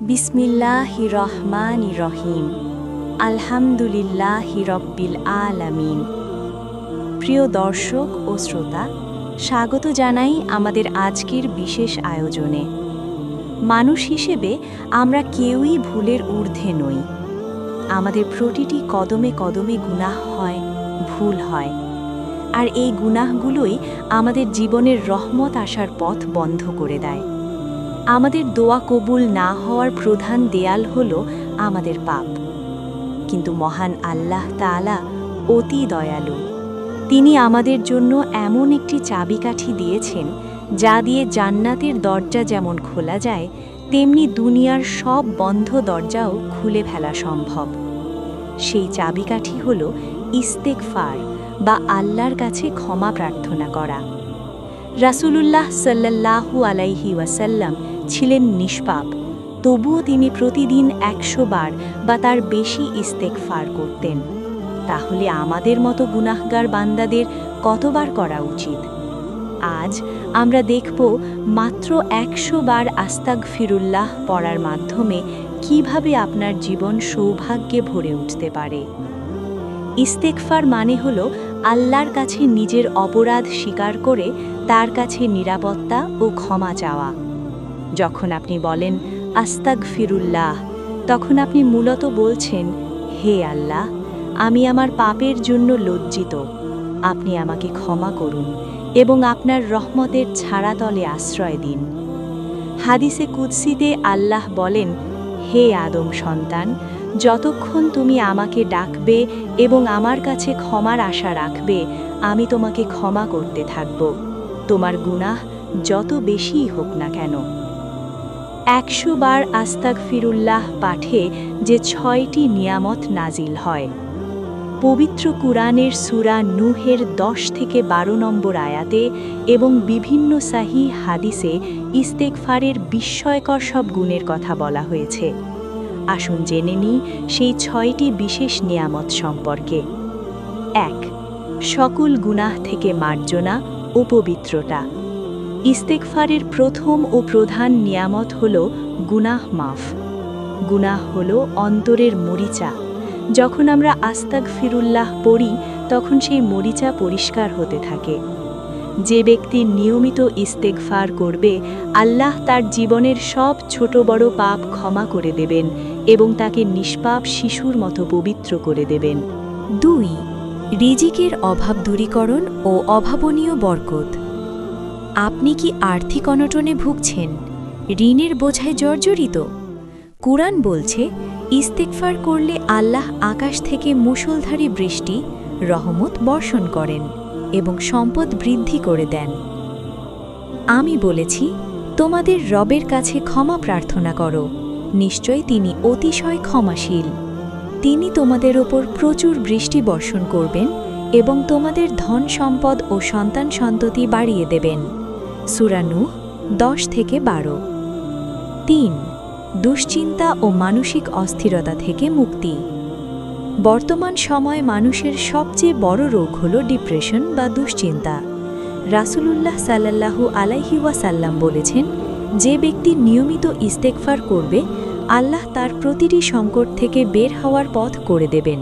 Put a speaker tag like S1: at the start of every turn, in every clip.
S1: বিসমিল্লাহ রহমান রহিম। আলহামদুলিল্লাহ রব্বিল আলামিন। প্রিয় দর্শক ও শ্রোতা, স্বাগত জানাই আমাদের আজকের বিশেষ আয়োজনে। মানুষ হিসেবে আমরা কেউই ভুলের ঊর্ধ্বে নই। আমাদের প্রতিটি কদমে কদমে গুনাহ হয়, ভুল হয়। আর এই গুনাহগুলোই আমাদের জীবনের রহমত আসার পথ বন্ধ করে দেয়। আমাদের দোয়া কবুল না হওয়ার প্রধান দেয়াল হল আমাদের পাপ। কিন্তু মহান আল্লাহ তাআলা অতি দয়ালু। তিনি আমাদের জন্য এমন একটি চাবিকাঠি দিয়েছেন, যা দিয়ে জান্নাতের দরজা যেমন খোলা যায়, তেমনি দুনিয়ার সব বন্ধ দরজাও খুলে ফেলা সম্ভব। সেই চাবিকাঠি হল ইস্তেকফার বা আল্লাহর কাছে ক্ষমা প্রার্থনা করা। রাসূলুল্লাহ সাল্লাল্লাহু আলাইহি ওয়াসাল্লাম ছিলেন নিষ্পাপ, তবুও তিনি প্রতিদিন একশো বার বা তার বেশি ইস্তেকফার করতেন। তাহলে আমাদের মতো গুনাহগার বান্দাদের কতবার করা উচিত? আজ আমরা দেখব মাত্র একশো বার আস্তাক ফিরুল্লাহ পড়ার মাধ্যমে কীভাবে আপনার জীবন সৌভাগ্যে ভরে উঠতে পারে। ইস্তেকফার মানে হল আল্লাহর কাছে নিজের অপরাধ স্বীকার করে তার কাছে নিরাপত্তা ও ক্ষমা চাওয়া। যখন আপনি বলেন আস্তাক ফিরুল্লাহ তখন আপনি মূলত বলছেন, হে আল্লাহ, আমি আমার পাপের জন্য লজ্জিত। আপনি আমাকে ক্ষমা করুন এবং আপনার রহমতের ছাড়াতলে আশ্রয় দিন। হাদিসে কুৎসিতে আল্লাহ বলেন, হে আদম সন্তান, যতক্ষণ তুমি আমাকে ডাকবে এবং আমার কাছে ক্ষমার আশা রাখবে, আমি তোমাকে ক্ষমা করতে থাকব। তোমার গুনাহ যত বেশিই হোক না কেন। একশো বার আস্তাক ফিরুল্লাহ পাঠে যে ছয়টি নিয়ামত নাজিল হয়। পবিত্র কুরআনের সুরা নুহের দশ থেকে বারো নম্বর আয়াতে এবং বিভিন্ন সাহি হাদিসে ইস্তেকফারের বিস্ময়কর সব গুণের কথা বলা হয়েছে। আসুন জেনে নিই সেই ছয়টি বিশেষ নিয়ামত সম্পর্কে। এক, সকল গুনাহ থেকে মার্জনা ও পবিত্রতা। ইস্তেকফারের প্রথম ও প্রধান নিয়ামত হল গুনাহ মাফ। গুনাহ হল অন্তরের মরিচা। যখন আমরা আস্তাক ফিরুল্লাহ পড়ি, তখন সেই মরিচা পরিষ্কার হতে থাকে। যে ব্যক্তি নিয়মিত ইস্তেকফার করবে, আল্লাহ তার জীবনের সব ছোট বড় পাপ ক্ষমা করে দেবেন এবং তাকে নিষ্পাপ শিশুর মতো পবিত্র করে দেবেন। দুই, রিজিকের অভাব দূরীকরণ ও অভাবনীয় বরকত। আপনি কি আর্থিক অনটনে ভুগছেন? ঋণের বোঝায় জর্জরিত। কুরআন বলছে ইস্তেকফার করলে আল্লাহ আকাশ থেকে মুষলধারী বৃষ্টি, রহমত বর্ষণ করেন এবং সম্পদ বৃদ্ধি করে দেন। আমি বলেছি, তোমাদের রবের কাছে ক্ষমা প্রার্থনা করো। নিশ্চয় তিনি অতিশয় ক্ষমাশীল। তিনি তোমাদের ওপর প্রচুর বৃষ্টি বর্ষণ করবেন এবং তোমাদের ধন সম্পদ ও সন্তান সন্ততি বাড়িয়ে দেবেন। সুরানু দশ থেকে বারো। তিন, দুশ্চিন্তা ও মানসিক অস্থিরতা থেকে মুক্তি। বর্তমান সময় মানুষের সবচেয়ে বড় রোগ হল ডিপ্রেশন বা দুশ্চিন্তা। রাসূলুল্লাহ সাল্লাল্লাহু আলাইহি ওয়াসাল্লাম বলেছেন, যে ব্যক্তি নিয়মিত ইস্তেকফার করবে, আল্লাহ তার প্রতিটি সংকট থেকে বের হওয়ার পথ করে দেবেন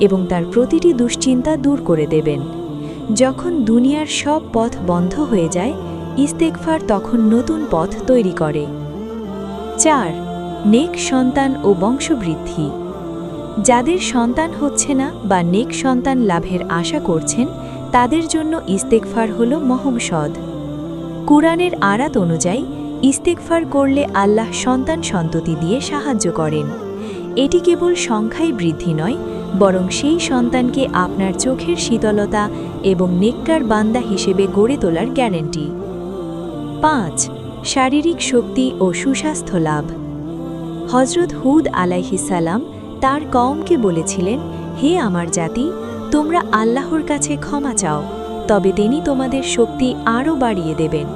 S1: এবং তার প্রতিটি দুশ্চিন্তা দূর করে দেবেন। যখন দুনিয়ার সব পথ বন্ধ হয়ে যায় ইস্তেকফার তখন নতুন পথ তৈরি করে। চার, নেক সন্তান ও বংশবৃদ্ধি। যাদের সন্তান হচ্ছে না বা নেক সন্তান লাভের আশা করছেন, তাদের জন্য ইস্তেকফার হল মহমসদ কুরআনের আরাত অনুযায়ী ইস্তেকফার করলে আল্লাহ সন্তান সন্ততি দিয়ে সাহায্য করেন। এটি কেবল সংখ্যাই বৃদ্ধি নয়, বরং সেই সন্তানকে আপনার চোখের শীতলতা এবং নেককার বান্দা হিসেবে গড়ে তোলার গ্যারেন্টি পাঁচ, শারীরিক শক্তি ও সুস্বাস্থ্য লাভ। হজরত হুদ আলাইহিসাল্লাম তার কওমকে বলেছিলেন, হে আমার জাতি, তোমরা আল্লাহর কাছে ক্ষমা চাও, তবে তিনি তোমাদের শক্তি আরও বাড়িয়ে দেবেন।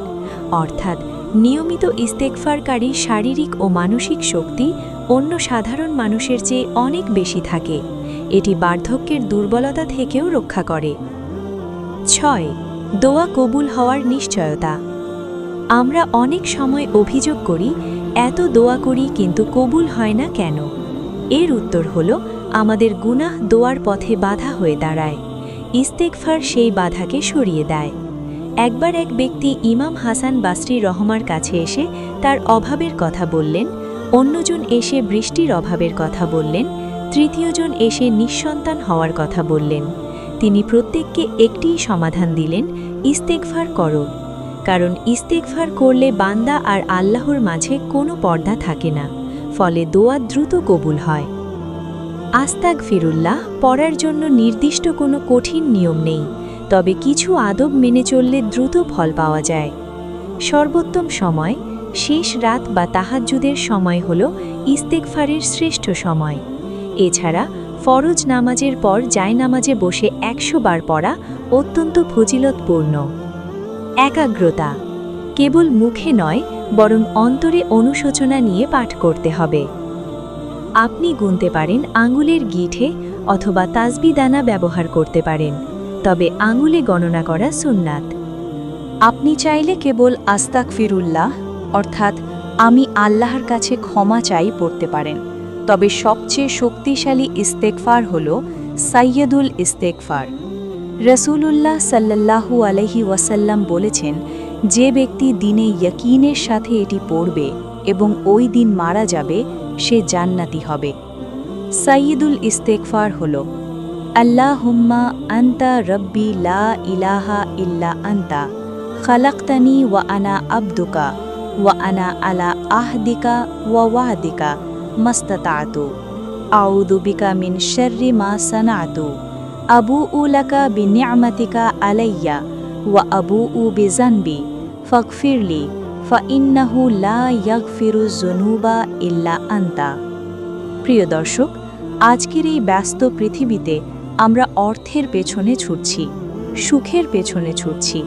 S1: অর্থাৎ নিয়মিত ইস্তেকফারকারী শারীরিক ও মানসিক শক্তি অন্য সাধারণ মানুষের চেয়ে অনেক বেশি থাকে। এটি বার্ধক্যের দুর্বলতা থেকেও রক্ষা করে। ছয়, দোয়া কবুল হওয়ার নিশ্চয়তা। আমরা অনেক সময় অভিযোগ করি, এত দোয়া করি কিন্তু কবুল হয় না কেন? এর উত্তর হল, আমাদের গুনাহ দোয়ার পথে বাধা হয়ে দাঁড়ায়। ইস্তেকফার সেই বাধাকে সরিয়ে দেয়। একবার এক ব্যক্তি ইমাম হাসান বাসরি রহমার কাছে এসে তার অভাবের কথা বললেন, অন্যজন এসে বৃষ্টির অভাবের কথা বললেন, তৃতীয়জন এসে নিঃসন্তান হওয়ার কথা বললেন। তিনি প্রত্যেককে একটিই সমাধান দিলেন ইস্তেকফার করো। কারণ ইস্তেকফার করলে বান্দা আর আল্লাহর মাঝে কোনো পর্দা থাকে না, ফলে দোয়া দ্রুত কবুল হয়। আস্তাক ফিরুল্লাহ পড়ার জন্য নির্দিষ্ট কোনো কঠিন নিয়ম নেই, তবে কিছু আদব মেনে চললে দ্রুত ফল পাওয়া যায়। সর্বোত্তম সময়, শেষ রাত বা তাহাজ্জুদের সময় হল ইস্তেকফারের শ্রেষ্ঠ সময়। এছাড়া ফরজ নামাজের পর জায়নামাজে বসে একশো বার পড়া অত্যন্ত ফজিলতপূর্ণ। একাগ্রতা। কেবল মুখে নয়, বরং অন্তরে অনুশোচনা নিয়ে পাঠ করতে হবে। আপনি গুনতে পারেন আঙুলের গিঠে অথবা তাসবিদানা ব্যবহার করতে পারেন, তবে আঙুলে গণনা করা সুন্নাত। আপনি চাইলে কেবল আস্তাক ফিরুল্লাহ অর্থাৎ আমি আল্লাহর কাছে ক্ষমা চাই পড়তে পারেন, তবে সবচেয়ে শক্তিশালী ইস্তেকফার হল সাইয়দুল ইস্তেকফার রসুলুল্লাহ সাল্লাল্লাহু আলহি ওয়াসাল্লাম বলেছেন, যে ব্যক্তি দিনে ইয়কিনের সাথে এটি পড়বে এবং ওই দিন মারা যাবে, সে জান্নাতি হবে। সাইয়দুল ইস্তেকফার হল আল্লাহ হুম্মা আন্তা রব্বি লা ইলাহা ইল্লা আন্তা, খালাক্তানি ওয়া আনা আব্দুকা ওয়া আনা আলা আহদিকা ওয়া ওয়াহদিকা মাস্তাতাতু, আউযু বিকা মিন শাররি মা সানাতু। আবুউ লাকা বিনি'মাতিকা আলাইয়া ওয়া আবুউ বিজানবি ফাগফিরলি ফাইন্নাহু লা ইয়াগফিরু যুনুবা ইল্লা আন্তা প্রিয় দর্শক, আজকের এই ব্যস্ত পৃথিবীতে আমরা অর্থের পেছনে ছুটছি, সুখের পেছনে ছুটছি,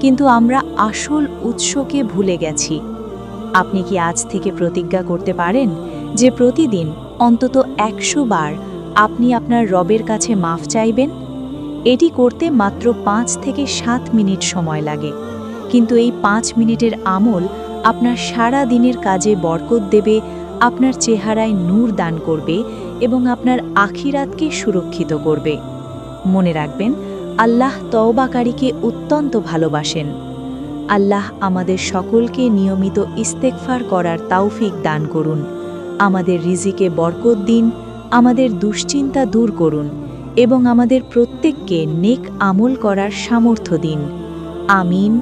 S1: কিন্তু আমরা আসল উৎসকে ভুলে গেছি। আপনি কি আজ থেকে প্রতিজ্ঞা করতে পারেন যে প্রতিদিন অন্তত একশো বার আপনি আপনার রবের কাছে মাফ চাইবেন। এটি করতে মাত্র পাঁচ থেকে সাত মিনিট সময় লাগে। কিন্তু এই পাঁচ মিনিটের আমল আপনার সারা দিনের কাজে বরকত দেবে, আপনার চেহারায় নূর দান করবে এবং আপনার আখিরাতকে সুরক্ষিত করবে। মনে রাখবেন, আল্লাহ তওবাকারীকে অত্যন্ত ভালোবাসেন। আল্লাহ আমাদের সকলকে নিয়মিত ইস্তেকফার করার তাওফিক দান করুন। আমাদের রিজিকে বরকত দিন। আমাদের দুশ্চিন্তা দূর করুন এবং আমাদের প্রত্যেককে নেক আমল করার সামর্থ্য দিন। আমিন।